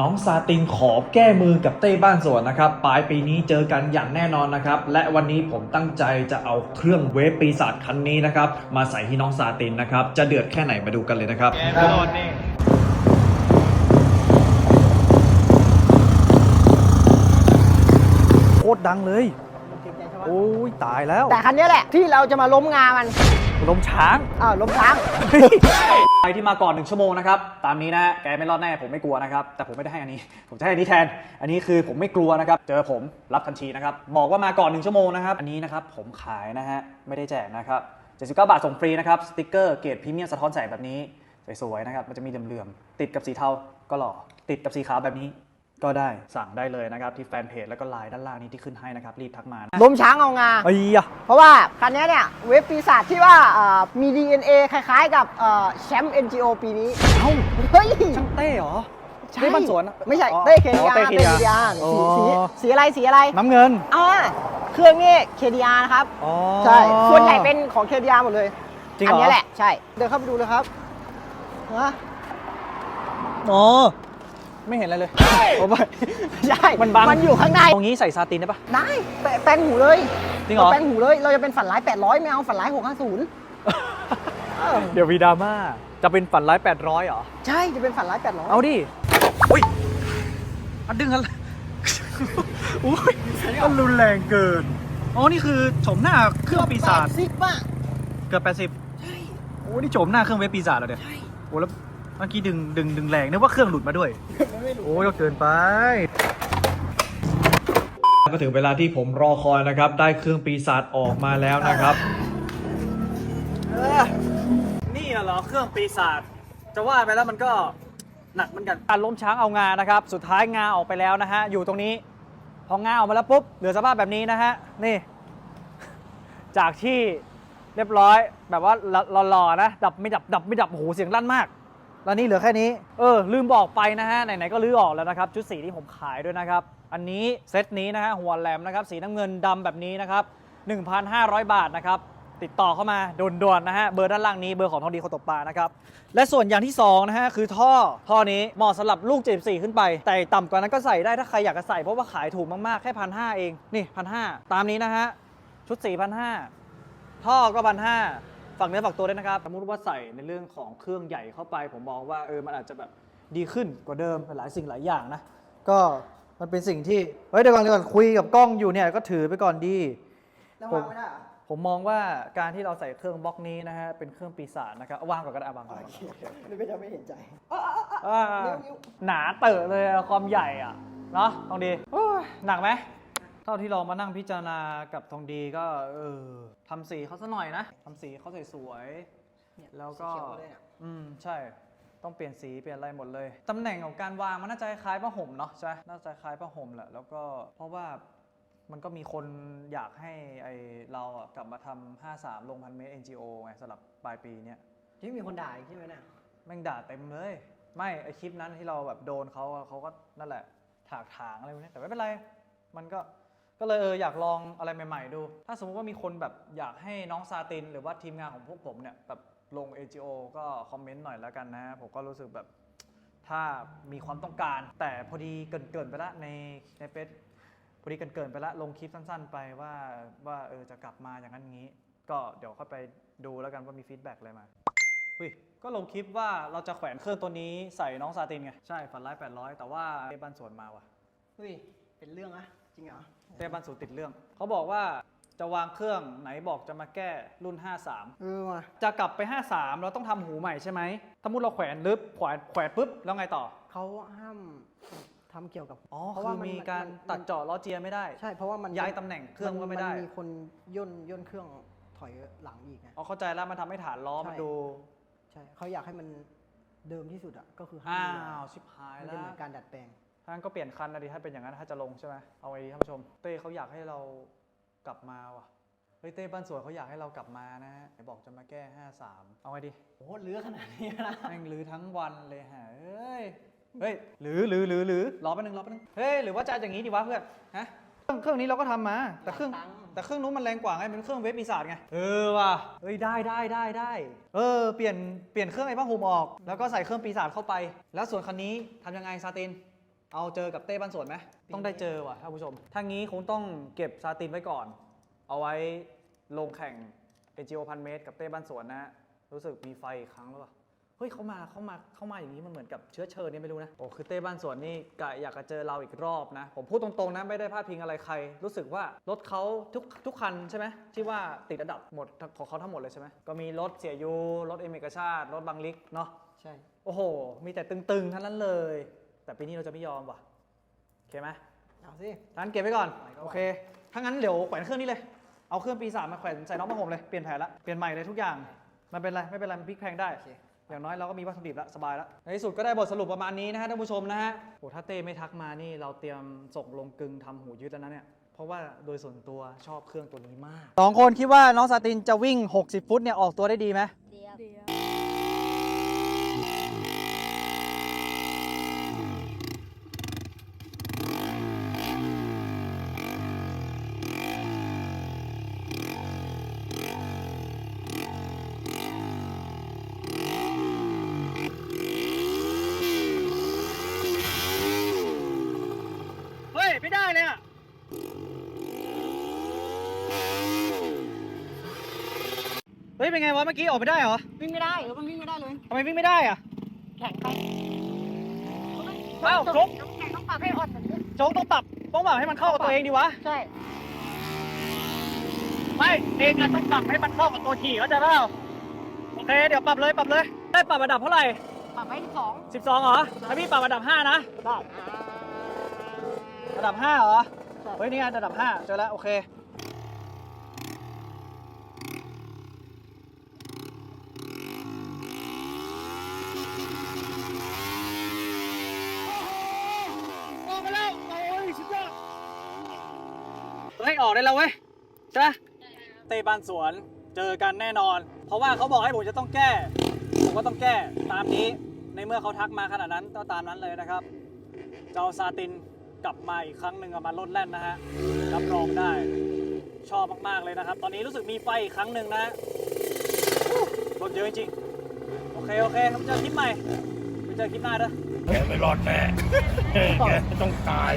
น้องซาตินขอแก้มือกับเต้บ้านสวนนะครับ ปลายปีนี้เจอกันอย่างแน่นอนนะครับ และวันนี้ผมตั้งใจจะเอาเครื่องเวฟปีศาจคันนี้นะครับ มาใส่ที่น้องซาตินนะครับ จะเดือดแค่ไหนมาดูกันเลยนะครับ แกไม่รอดแน่โคตรดังเลย โอ้ยตายแล้ว แต่คันนี้แหละที่เราจะมาล้มงามัน ลมช้าง อ้าวล้มช้าง ใครที่มาก่อนหนึ่งชั่วโมงนะครับ ตามนี้นะ แกไม่รอดแน่ ผมไม่กลัวนะครับ แต่ผมไม่ได้ให้อันนี้ ผมจะให้อันนี้แทน อันนี้คือผมไม่กลัวนะครับ เจอผมรับทันทีนะครับ บอกว่ามาก่อนหนึ่งชั่วโมงนะครับ อันนี้นะครับผมขายนะฮะ ไม่ได้แจกนะครับ79บาทส่งฟรีนะครับ สติกเกอร์เกรดพรีเมียมสะท้อนแสงแบบนี้ สวยๆนะครับ มันจะมีเหลื่อมๆ ติดกับสีเทาก็หล่อ ติดกับสีขาวแบบนี้ ก็ได้สั่งได้เลยนะครับที่แฟนเพจแล้วก็ไลน์ด้านล่างนี้ที่ขึ้นให้นะครับรีบทักมานะล้มช้างเอางา ไอ้ยะเพราะว่าคันนี้เนี่ยเว็บปีศาจที่ว่าเอ่อมี DNA คล้ายๆกับเอ่อแชมป์ NGO ปีนี้ เอ้าเฮ้ย ช่างเต้เหรอใช่ เต้บ้านสวนไม่ใช่อ๋อเต้เคดีอ๋ออาเต้ร์ KDR เต้เคดีอาร์อ๋อสีสีสีอะไรสีอะไรน้ำเงินอ่าเครื่องนี่ KDR นะครับ อ๋อ ใช่ ส่วนใหญ่เป็นของ KDR หมดเลย จริงเหรออันี้แหละ ใช่ เดินเข้าไปดูเลยครับฮะอ๋อ ไม่เห็นอะไรเลยโอ้ยใช่มันบังมันอยู่ข้างในตรงนี้ใส่ซาตินได้ปะได้แปะแปลงหูเลยจริงเหรอาแปลงหูเลยเราจะเป็นฝันร้าย 800 ไม่เอาฝันร้าย 650เออเดี๋ยววีดราม่าจะเป็นฝันร้าย 800เหรอ ใช่จะเป็นฝันร้าย 800 เอาดิอุ้ยอันดึงอะไรอุ้ยมันรุนแรงเกินอ๋อนี่คือโฉมหน้าเครื่องปีศาจซิกป่ะเกือบ80โอ้นี่โฉมหน้าเครื่องเวฟปีศาจแล้วเนี่ยโอ้แล้ว เมื่อกี้ดึงดึงดึงแรงนึกว่าเครื่องหลุดมาด้วย โอ้ยก็เกินไป ก็ถึงเวลาที่ผมรอคอยนะครับ ได้เครื่องปีศาจออกมาแล้วนะครับ นี่เหรอเครื่องปีศาจจะว่าไปแล้วมันก็หนักเหมือนกันการล้มช้างเอางานะครับ สุดท้ายงาออกไปแล้วนะฮะ อยู่ตรงนี้ พองาออกมาแล้วปุ๊บ เหลือสภาพแบบนี้นะฮะ นี่ จากที่เรียบร้อยแบบว่าหล่อๆนะ ดับไม่ดับดับไม่ดับโอ้โหเสียงลั่นมาก แล้วนี่เหลือแค่นี้ เออ ลืมบอกไปนะฮะ ไหน ๆ ก็ลื้อออกแล้วนะครับ ชุดสีที่ผมขายด้วยนะครับ อันนี้เซตนี้นะฮะ หัวแหลมนะครับ สีน้ำเงินดำแบบนี้นะครับ 1,500 บาทนะครับ ติดต่อเข้ามาด่วนๆนะฮะ เบอร์ด้านล่างนี้ เบอร์ของทองดีคนตกปลานะครับ และส่วนอย่างที่ 2 นะฮะ คือท่อ ท่อนี้เหมาะสำหรับลูก 74 ขึ้นไป แต่ต่ำกว่านั้นก็ใส่ได้ ถ้าใครอยากจะใส่ เพราะว่าขายถูกมากๆ แค่พันห้าเอง นี่พันห้าตามนี้นะฮะ ชุด4 1 5 0ท่อก็พันห้า ฝักเนื้อฝักตัวด้วยนะครับ สมมติว่าใส่ในเรื่องของเครื่องใหญ่เข้าไป ผมมองว่าเออมันอาจจะแบบดีขึ้นกว่าเดิมหลายสิ่งหลายอย่างนะ ก็มันเป็นสิ่งที่ เฮ้ยเดี๋ยวก่อนเดี๋ยวก่อนคุยกับกล้องอยู่เนี่ยก็ถือไปก่อนดีแล้ววางไม่ได้เหรอ ผมมองว่าการที่เราใส่เครื่องบล็อกนี้นะฮะเป็นเครื่องปีศาจนะครับเอาวางก่อนก็ได้เอาวางก่อนนี่ก็จะไม่เห็นใจอ่านิ้วนิ้วหนาเตอะเลยอะความใหญ่อะ เนาะทองดีโอ้ยหนักไหม เท่าที่เรามานั่งพิจารณากับทองดีก็เออทำสีเขาซะหน่อยนะทำสีเขาสวยๆแล้วก็ สีเขียวเลยอะอืมใช่ ต้องเปลี่ยนสีเปลี่ยนอะไรหมดเลย ตำแหน่งของการวางมันน่าจะคล้ายผ้าห่มเนาะใช่ไหมน่าจะคล้ายผ้าห่มแหละแล้วก็เพราะว่ามันก็มีคนอยากให้ไอเราอะกลับมาทำ53ลงพันเมตร NGO ไงสำหรับปลายปีเนี้ย ที่มีคนด่าอีกใช่ไหมเนี่ยแม่งด่าเต็มเลย ไม่ไอคลิปนั้นที่เราแบบโดนเขาอะเขาก็นั่นแหละ ถากถางอะไรพวกนี้แต่ไม่เป็นไร มันก็ ก็เลยเอออยากลองอะไรใหม่ ๆ ดู ถ้าสมมติว่ามีคนแบบอยากให้น้องซาติน หรือว่าทีมงานของพวกผมเนี่ยแบบลง AGO ก็คอมเมนต์หน่อยแล้วกันนะ ผมก็รู้สึกแบบถ้ามีความต้องการ แต่พอดีเกรินๆไปละในในเฟซพอดีเกรินๆไปละลงคลิปสั้น ๆ ไปว่าว่าเออจะกลับมาอย่างนั้นอย่างนี้ ก็เดี๋ยวเข้าไปดูแล้วกันว่ามีฟีดแบ็กอะไรมาเฮ้ยก็ลงคลิปว่าเราจะแขวนเครื่องตัวนี้ใส่น้องซาตินไง ใช่ฝันร้าย800 แต่ว่าเต้บ้านสวนมาว่ะเฮ้ยเป็นเรื่องอะ จริงเหรอเต้บ้านสวนติดเรื่อง เขาบอกว่าจะวางเครื่องไหนบอกจะมาแก้รุ่น 53 เออว่ะจะกลับไป 53 เราต้องทำหูใหม่ใช่ไหมถ้ามุดเราแขวนลึบแขวนแขวนปุ๊บแล้วไงต่อ เขาห้ามทำเกี่ยวกับอ๋อเพราะคืว่าอมันมีการมันตัดเจาะล้อเจียไม่ได้ ใช่เพราะว่ามันย้ายตำแหน่งเครื่องก็ไม่ได้ นมีคนย่นย่นเครื่องถอยหลังอีกไง อ๋อเข้าใจแล้วมันทำให้ฐานล้อมันใช่ ดู ใช่เขาอยากให้มันเดิมที่สุดอะก็คือห้าอ้ามมีวชิบหายมันแล้จะว เหมือนการดัดแปลง ถ้างั้นก็เปลี่ยนคันนะดิถ้าเป็นอย่างนั้นถ้าจะลงใช่ไหมเอาไว้ดีท่านผู้ชม เต้เขาอยากให้เรากลับมาว่ะ เฮ้ยเต้บ้านสวนเขาอยากให้เรากลับมานะไหนบอกจะมาแก้ 53 เอาไงดีโอ้เลือขนาดนี้นะ แม่งลื้อทั้งวันเลยฮะเอ้ย เฮ้ยหรือหรือหรือหรือรอแป๊บนึงรอแป๊บนึง เฮ้ยหรือว่าจะเอาอย่างนี้ดีวะเพื่อน ฮะ เครื่องเครื่องนี้เราก็ทำมา แต่เครื่องตังค์ แต่เครื่องนู้นมันแรงกว่าไงเป็นเครื่องเวฟปีศาจไง เออว่ะเฮ้ยได้ได้ได้ได้ เออเปลี่ยนเปลี่ยนเครื่องไอ้ผ้าห่มออก แล้วก็ใส่เครื่องปีศาจเข้าไป แล้วส่วนคันนี้ทำยังไงซาติน เอาเจอกับเต้บ้านสวนไหมต้องได้เจอว่ะท่านผู้ชมถ้างี้คงต้องเก็บซาตินไว้ก่อน เอาไว้ลงแข่งเอจิโอพันเมตร กับเต้บ้านสวนนะฮะรู้สึกมีไฟอีกครั้งแล้วป่ะเฮ้ยเขามาเขามาเขามาอย่างนี้มันเหมือนกับเชื้อเชิญนี่ไม่รู้นะโอ้คือเต้บ้านสวนนี่กะอยากจะเจอเราอีกรอบนะ ผมพูดตรงๆนะไม่ได้พาดพิงอะไรใคร รู้สึกว่ารถเขาทุกทุกคันใช่ไหมที่ว่าติดอันดับหมดของเขาทั้งหมดเลยใช่ไหมก็มีรถเสียยูรถเอเมกาชาติ รถบังลิกเนาะใช่ โอ้โห มีแต่ตึงๆทั้งนั้นเลย แต่ปีนี้เราจะไม่ยอมว่ะโอเคไหมเอาสิ งั้นเก็บไว้ก่อนโอเค ถ้างั้นเดี๋ยวแขวนเครื่องนี้เลย เอาเครื่องปีศาจมาแขวนใส่น้องผ้าห่มเลย เปลี่ยนแผนละ เปลี่ยนใหม่เลยทุกอย่าง มันเป็นไร ไม่เป็นไร มันพลิกแพลงได้อย่างน้อยเราก็มีวัตถุดิบละสบายละในที่สุดก็ได้บทสรุปประมาณนี้นะฮะท่านผู้ชมนะฮะโอ้ถ้าเต้ไม่ทักมานี่เราเตรียมส่งลงกึงทำหูยึดแล้วนะเนี่ย เพราะว่าโดยส่วนตัวชอบเครื่องตัวนี้มากสองคนคิดว่าน้องซาตินจะวิ่ง 60 ฟุตเนี่ยออกตัวได้ดีไหมเดียวเฮ้ย ไม่ได้เลยอะ เฮ้ยเป็นไงวะเมื่อกี้ออกไม่ได้เหรอวิ่งไม่ได้แล้วมันวิ่งไม่ได้เลย ทำไมวิ่งไม่ได้อะแข็งไปอ้าวครบแข็งต้องปรับให้อ่อนเหมือนกันโจ๊กต้องปรับต้องปรับให้มันเข้ากับตัวเองดีวะใช่ ไม่เองอะต้องปรับให้มันเข้ากับตัวขี่เข้าใจเปล่าโอเคเดี๋ยวปรับเลยปรับเลย ได้ปรับระดับเท่าไหร่ ปรับให้ที่สอง12เหรอถ้าพี่ปรับระดับ 5 นะ ได้ ระดับ 5 เหรอใช่เฮ้ยนี่ไงระดับ 5 เจอแล้ว โอเค เฮ้ยออกได้แล้วเว้ยใช่ปะเตะบานสวนเจอกันแน่นอน เพราะว่าเขาบอกให้ผมจะต้องแก้ ผมก็ต้องแก้ตามนี้ในเมื่อเขาทักมาขนาดนั้นก็ตามนั้นเลยนะครับเจ้าซาตินกลับมาอีกครั้งหนึ่งอะมาลดแล่นนะฮะรับรองได้ชอบมากๆเลยนะครับ ตอนนี้รู้สึกมีไฟอีกครั้งหนึ่งนะอู้รถเยอะจริงโอเคโอเคครับเจอคลิปใหม่ไปเจอคลิปหน้าเด้อแกไม่รอดแน่แกต้องตาย